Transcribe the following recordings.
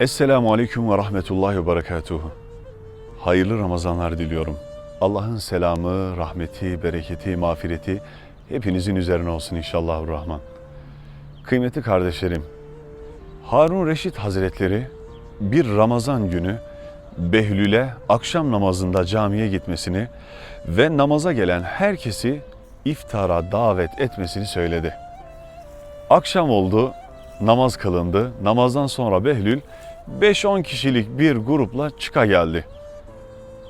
Esselamu Aleyküm ve Rahmetullahi ve Berekatuhu. Hayırlı Ramazanlar diliyorum. Allah'ın selamı, rahmeti, bereketi, mağfireti hepinizin üzerine olsun inşallah Rahman. Kıymetli kardeşlerim, Harun Reşit Hazretleri bir Ramazan günü Behlül'e akşam namazında camiye gitmesini ve namaza gelen herkesi iftara davet etmesini söyledi. Akşam oldu, namaz kılındı. Namazdan sonra Behlül 5-10 kişilik bir grupla çıka geldi.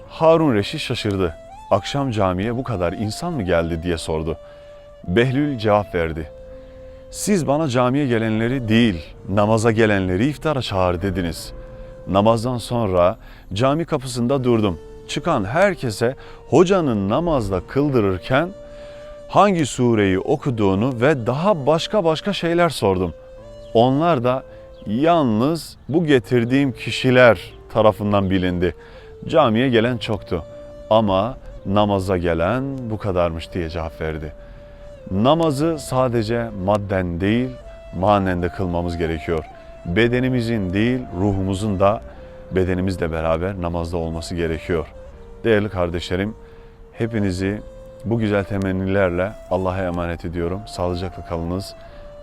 Harun Reşit şaşırdı. Akşam camiye bu kadar insan mı geldi diye sordu. Behlül cevap verdi. Siz bana camiye gelenleri değil, namaza gelenleri iftara çağır dediniz. Namazdan sonra cami kapısında durdum. Çıkan herkese hocanın namazda kıldırırken hangi sureyi okuduğunu ve daha başka başka şeyler sordum. Onlar da yalnız bu getirdiğim kişiler tarafından bilindi. Camiye gelen çoktu ama namaza gelen bu kadarmış diye cevap verdi. Namazı sadece madden değil, manen de kılmamız gerekiyor. Bedenimizin değil, ruhumuzun da bedenimizle beraber namazda olması gerekiyor. Değerli kardeşlerim, hepinizi bu güzel temennilerle Allah'a emanet ediyorum. Sağlıcakla kalınız.